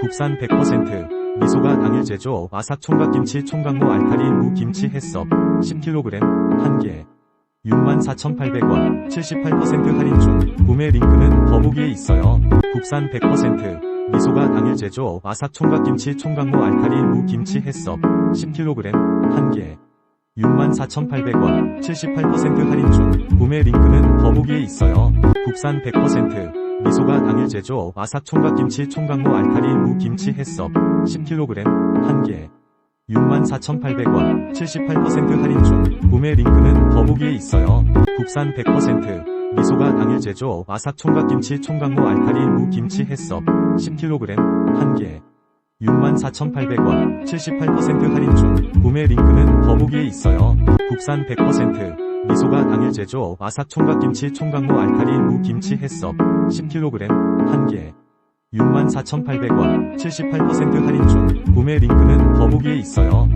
국산 100% 미소가 당일 제조 아삭 총각김치 총각무 알타리 무 김치 햇섭 10kg 1개 64,800원 78% 할인 중 구매 링크는 더보기에 있어요. 국산 100% 미소가 당일 제조 아삭 총각김치 총각무 알타리 무 김치 햇섭 10kg 1개 64,800원 78% 할인 중 구매 링크는 더보기에 있어요. 국산 100% 미소가 당일 제조 아삭 총각김치 총각무 알타리 무 김치 햇섭 10kg 1개 64,800원 78% 할인 중 구매 링크는 더보기에 있어요. 국산 100% 미소가 당일 제조 아삭 총각김치 총각무 알타리 무 김치 햇섭 10kg 1개 64,800원 78% 할인 중 구매 링크는 더보기에 있어요. 국산 100% 미소가 당일 제조 아삭 총각김치 총각무 알타리 무 김치 햇섭 10kg 1개 64,800원 78% 할인 중 구매 링크는 더보기에 있어요.